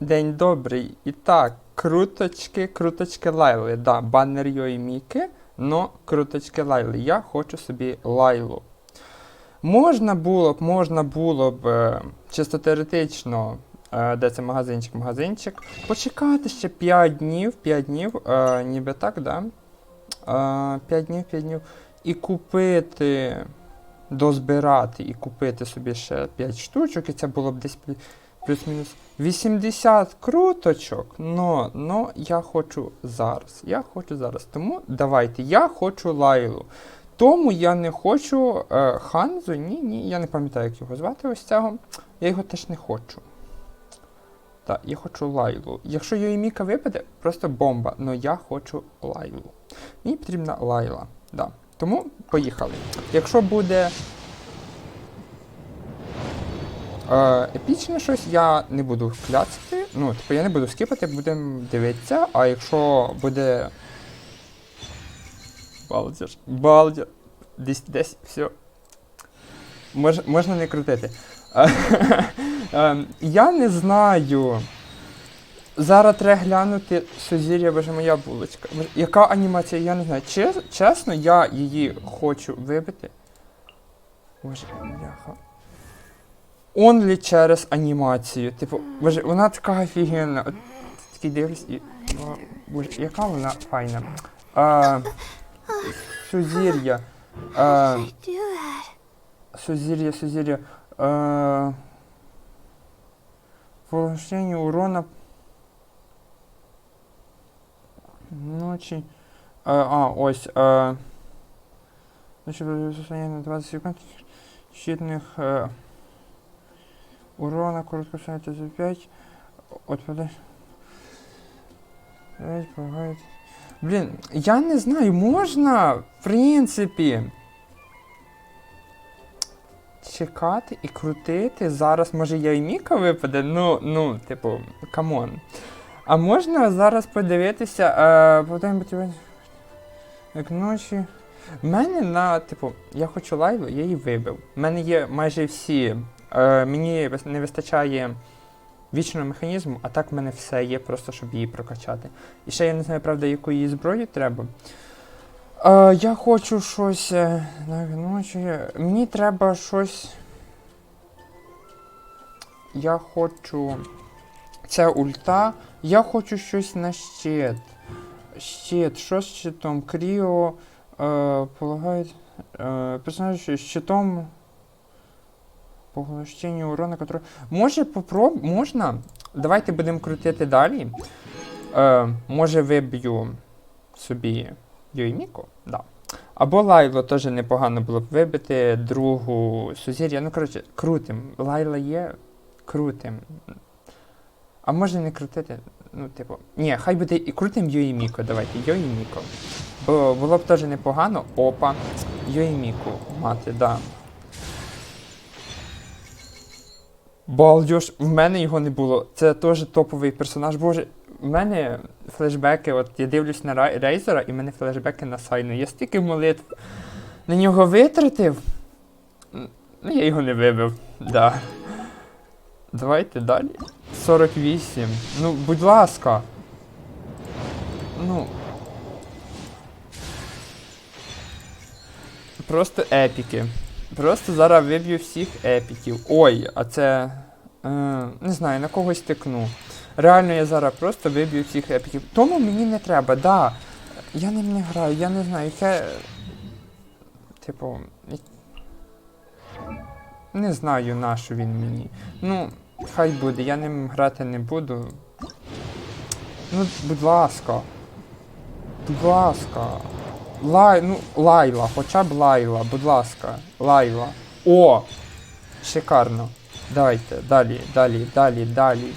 День добрий. І так, круточки, круточки Лайли. Да, баннер Йої Міки, но круточки Лайли. Я хочу собі Лайлу. Можна було б, можна було б е, чисто теоретично, е, де це магазинчик, магазинчик, почекати ще 5 днів, 5 днів, е, ніби так, да? Е, 5 днів, 5 днів. І купити, дозбирати і купити собі ще 5 штучок, і це було б десь плюс-мінус 80 круточок. Но, но я хочу зараз. Я хочу зараз. Тому давайте, я хочу Лайлу. Тому я не хочу е, Ханзу. Ні, ні, я не пам'ятаю, як його звати ось цього. Я його теж не хочу. Так, я хочу Лайлу. Якщо Йоїміка випаде, просто бомба. Но я хочу Лайлу. Мені потрібна Лайла. Да. Тому поїхали. Якщо буде епічне щось, я не буду кляцати. Ну, типу, я не буду скипати, будемо дивитися. А якщо буде. Балдір. Балдір. Десь, десь, все. Мож, можна не крутити. Е, ем, Я не знаю. Зараз треба глянути Сузір'я, боже моя булочка. Яка анімація, я не знаю. Чес, чесно, я її хочу вибити. Боже, бляха. Онлі через анімацію. Типу, боже, вона така офігенна. От такий дивлюсь і. о, Боже, яка вона файна. А, Сузір'я. А. Сузір'я, Сузір'я. Поглощення урона. Ночі. Е, а, ось. Состояние на 20 секунд. Щитних. Е, урона короткосується за 5. Отпадай. П'ять. Блін, я не знаю, можна, в принципі чекати і крутити. Зараз може я і Міка випаде. Ну, ну, типу, камон. А можна зараз подивитися, е, потім як ночі. В мене на, типу, я хочу лайву, я її вибив. У мене є майже всі. Е, мені не вистачає вічного механізму, а так в мене все є, просто щоб її прокачати. І ще я не знаю, правда, яку її зброю треба. Е, я хочу щось. е, на ночі. Мені треба щось. Я хочу. Це ульта. Я хочу щось на щит. Щит. Що з щитом? Кріо. Е, полагають. Е, персонаж щитом. Поглощення урона, который... Може попроб... Можна? Давайте будемо крутити далі. Е, може виб'ю собі Йойміко? Да. Або Лайло теж непогано було б вибити, другу Сузір'я. Ну, коротше, крутим. Лайла є, крутим. А може не крутити? Ну, типу. Ні, хай буде і крутим Йоїміко, давайте, Йоїміко. Бо було б теж непогано. Опа. Йоїміку мати, да. Балдюш, в мене його не було. Це теж топовий персонаж. Боже, в мене флешбеки, от я дивлюсь на Рейзера, і в мене флешбеки на Сайну. Я стільки молитв на нього витратив. Ну, я його не вибив. Да. Давайте далі. 48. Ну, будь ласка. Ну. Просто епіки. Просто зараз виб'ю всіх епіків. Ой, а це. Е, не знаю, на когось тикну. Реально я зараз просто виб'ю всіх епіків. Тому мені не треба, да. Я ним не граю, я не знаю, яке. Типу. Не знаю, на що він мені. Ну, хай буде, я ним грати не буду. Ну, будь ласка. Будь ласка. Лай, ну, Лайла, хоча б Лайла, будь ласка. Лайла. О! Шикарно. Давайте, далі, далі, далі, далі.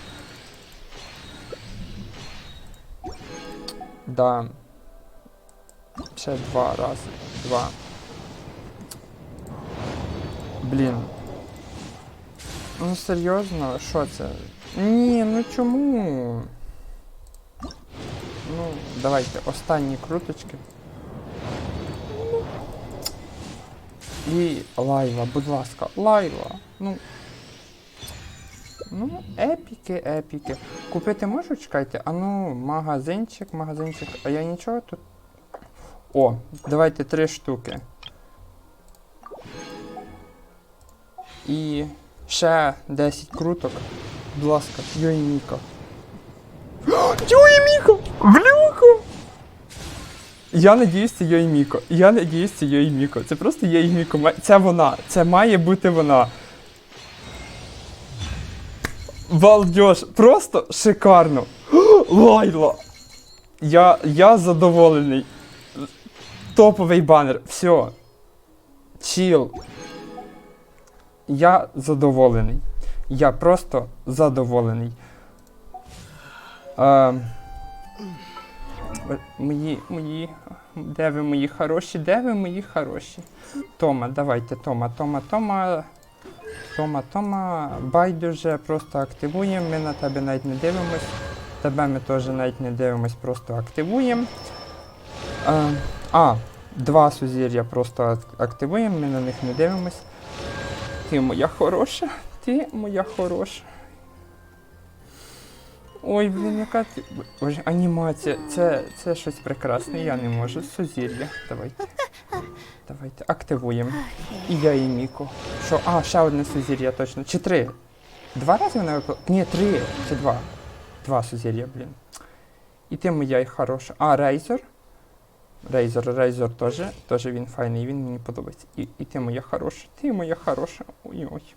Да. Ще два рази. Два. Блін. Ну серйозно, що це? Ні, ну чому? Ну, давайте, останні круточки. І Лайла, будь ласка, Лайла. Ну. Ну, епіки, епіки. Купити можу, чекайте? А ну, магазинчик, магазинчик. А я нічого тут. О, давайте три штуки. І ще 10 круток. Будь ласка, Йой Міко. Йой Міко! Блюху! Я надіюсь, це Йой Міко. Я надіюсь, це Йой Міко. Це просто Йой Міко. Це вона. Це має бути вона. Балдеж, просто шикарно. Лайла. Я, я задоволений. Топовий банер. Все. Чіл. Я задоволений. Я просто задоволений. Е, мої, мої. Де ви мої хороші? Де ви мої хороші? Тома, давайте, Тома, Тома, Тома. Тома, Тома, байдуже, просто активуємо. Ми на тебе навіть не дивимось. Тебе ми теж навіть не дивимось, просто активуємо. Е, а, два сузір'я просто ак- активуємо, ми на них не дивимось. Ти моя хороша, ти моя хороша. Ой, блін, яка ти. Боже, анімація. Це, це щось прекрасне, я не можу. Сузір'я. Давайте. Давайте, активуємо. І я, і Міко. Що? А, ще одне сузір'я точно. Чи три? Два рази вона випала? Ні, три. Чи два. Два сузір'я, блін. І ти моя й хороша. А, Рейзор. Рейзор, Рейзор теж. Теж він файний, він мені подобається. І, і ти моя хороша. Ти моя хороша. Ой-ой.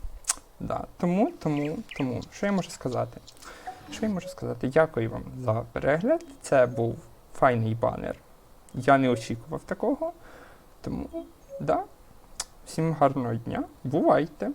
Да. Тому, тому, тому. Що я можу сказати? Що я можу сказати? Дякую вам за перегляд. Це був файний банер. Я не очікував такого. Тому, да. Всім гарного дня. Бувайте!